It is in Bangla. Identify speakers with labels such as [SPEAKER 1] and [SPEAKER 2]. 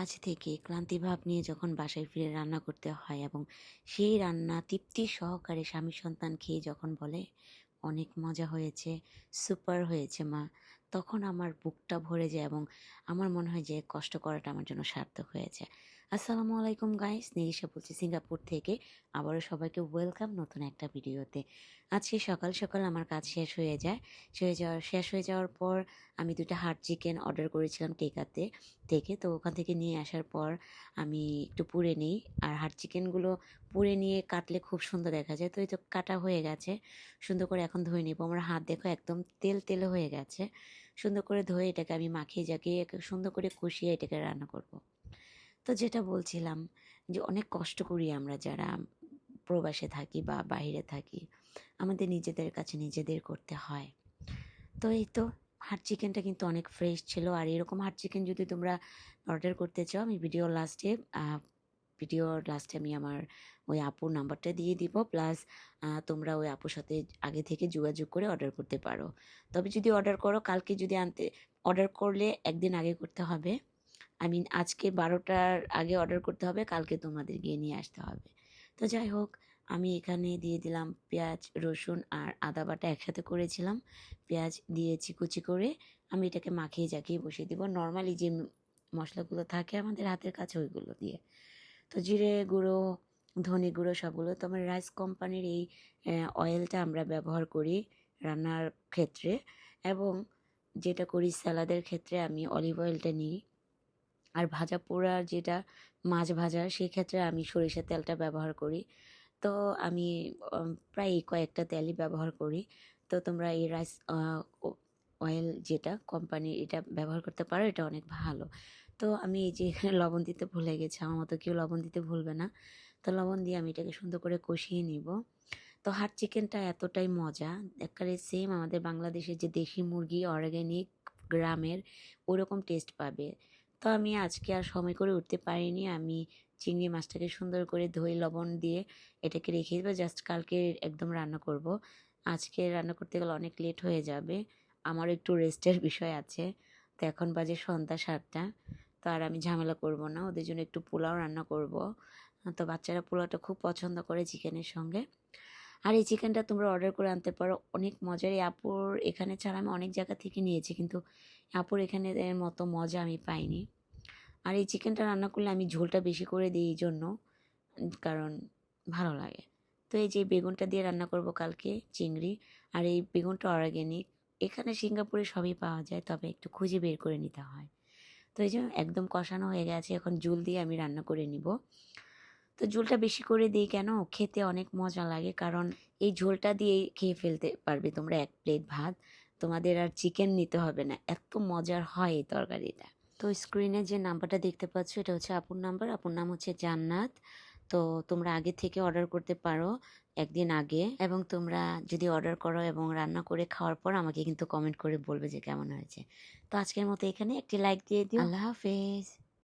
[SPEAKER 1] কাজ থেকে ক্লান্তিভাব নিয়ে যখন বাসায় ফিরে রান্না করতে হয় এবং সেই রান্না তৃপ্তি সহকারে স্বামী সন্তান খেয়ে যখন বলে, অনেক মজা হয়েছে, সুপার হয়েছে মা। তখন আমার বুকটা ভরে যায় এবং আমার মনে হয় যে কষ্ট করাটা আমার জন্য সার্থক হয়েছে। আসসালামু আলাইকুম গাইস নিরিশা বলছি সিঙ্গাপুর থেকে। আবারও সবাইকে ওয়েলকাম নতুন একটা ভিডিওতে। আজকে সকাল সকাল আমার কাজ শেষ হয়ে যায়। শেষ যাওয়ার, শেষ হয়ে যাওয়ার পর আমি দুটো হার্ট চিকেন অর্ডার করেছিলাম টেকাতে থেকে। তো ওখান থেকে নিয়ে আসার পর আমি একটু পুড়ে নিই। আর হার্ট চিকেনগুলো পুড়ে নিয়ে কাটলে খুব সুন্দর দেখা যায়। তো এই তো কাটা হয়ে গেছে। সুন্দর করে এখন ধুয়ে নেব। আমার হাত দেখো একদম তেল তেল হয়ে গেছে। সুন্দর করে ধুয়ে এটাকে আমি মাখিয়ে জাকিয়ে সুন্দর করে কষিয়ে এটাকে রান্না করব। তো যেটা বলছিলাম যে অনেক কষ্ট করি আমরা যারা প্রবাসে থাকি বা বাইরে থাকি, আমাদের নিজেদের কাছে নিজেদের করতে হয় তো এই তো হাট চিকেনটা কিন্তু অনেক ফ্রেশ ছিল আর এরকম হাট চিকেন যদি তোমরা অর্ডার করতে চাও, আমি ভিডিও লাস্টে ভিডিওর লাস্টে আমি আমার ওই আপুর নাম্বারটা দিয়ে দিব প্লাস তোমরা ওই আপুর সাথে আগে থেকে যোগাযোগ করে অর্ডার করতে পারো। তবে যদি অর্ডার করো, কালকে যদি আনতে অর্ডার করলে একদিন আগে করতে হবে। আই মিন আজকে বারোটার আগে অর্ডার করতে হবে, কালকে তোমাদের গিয়ে নিয়ে আসতে হবে। তো যাই হোক, আমি এখানে দিয়ে দিলাম পেঁয়াজ, রসুন আর আদা বাটা একসাথে করেছিলাম। পেঁয়াজ দিয়েছি কুচি করে আমি এটাকে মাখিয়ে জাকিয়ে বসিয়ে দিব। নর্মালি যে মশলাগুলো থাকে আমাদের হাতের কাছে, ওইগুলো দিয়ে। তো জিরে গুঁড়ো, ধনে গুঁড়ো সবগুলো তো আমার রাইস কোম্পানির এই অয়েলটা আমরা ব্যবহার করি রান্নার ক্ষেত্রে এবং যেটা করি স্যালাদের ক্ষেত্রে আমি অলিভ অয়েলটা নিই। আর ভাজা পোড়ার যেটা মাছ ভাজা সেই ক্ষেত্রে আমি সরিষার তেলটা ব্যবহার করি। তো আমি প্রায় কয়েকটা তেলই ব্যবহার করি। তো তোমরা এই রাইস অয়েল যেটা কোম্পানির এটা ব্যবহার করতে পারো, এটা অনেক ভালো। তো আমি এই যে এখানে লবণ দিতে ভুলে গেছি, আমার মতো কেউ লবণ দিতে ভুলবে না। তো লবণ দিয়ে আমি এটাকে সুন্দর করে কষিয়ে নিব। তো হাট চিকেনটা এতটাই মজা, একবারে সেম আমাদের বাংলাদেশের যে দেশি মুরগি অর্গ্যানিক গ্রামের ওরকম টেস্ট পাবে। তো আমি আজকে আর সময় করে উঠতে পারিনি, আমি চিংড়ি মাছটাকে সুন্দর করে ধুয়ে লবণ দিয়ে এটাকে রেখে দেবো জাস্ট কালকে একদম রান্না করব। আজকে রান্না করতে গেলে অনেক লেট হয়ে যাবে। আমার একটু রেস্টের বিষয় আছে। তো এখন বাজে সন্ধ্যা সাতটা। তো আর আমি ঝামেলা করব না, ওদের জন্য একটু পোলাও রান্না করব। তো বাচ্চারা পোলাওটা খুব পছন্দ করে চিকেনের সঙ্গে। আর এই চিকেনটা তোমরা অর্ডার করে আনতে পারো। অনেক মজার এই আপুর এখানে ছাড়া আমি অনেক জায়গা থেকে নিয়েছি, কিন্তু আপুর এখানে মতো মজা আমি পাইনি। আর এই চিকেনটা রান্না করলে আমি ঝোলটা বেশি করে দিই এই জন্য, কারণ ভালো লাগে। তো এই যে বেগুনটা দিয়ে রান্না করব কালকে, চিংড়ি, আর এই বেগুনটা অর্গ্যানিক এখানে সিঙ্গাপুরে সবই পাওয়া যায়, তবে একটু খুঁজে বের করে নিতে হয়। তো এই যে একদম কষানো হয়ে গেছে, এখন জুল দিয়ে আমি রান্না করে নিব। তো ঝোলটা বেশি করে দিই কেন? খেতে অনেক মজা লাগে, কারণ এই ঝোলটা দিয়েই খেয়ে ফেলতে পারবে তোমরা এক প্লেট ভাত। তোমাদের আর চিকেন নিতে হবে না, এত মজার হয় এই তরকারিটা। তো স্ক্রিনে যে নাম্বারটা দেখতে পাচ্ছ, এটা হচ্ছে আপুর নাম্বার। আপুর নাম হচ্ছে জান্নাত। তো তোমরা আগে থেকে অর্ডার করতে পারো একদিন আগে এবং তোমরা যদি অর্ডার করো এবং রান্না করে খাওয়ার পর আমাকে কিন্তু কমেন্ট করে বলবে যে কেমন হয়েছে। তো আজকের মতো এখানে একটি লাইক দিয়ে দিও। আল্লাহ হাফেজ।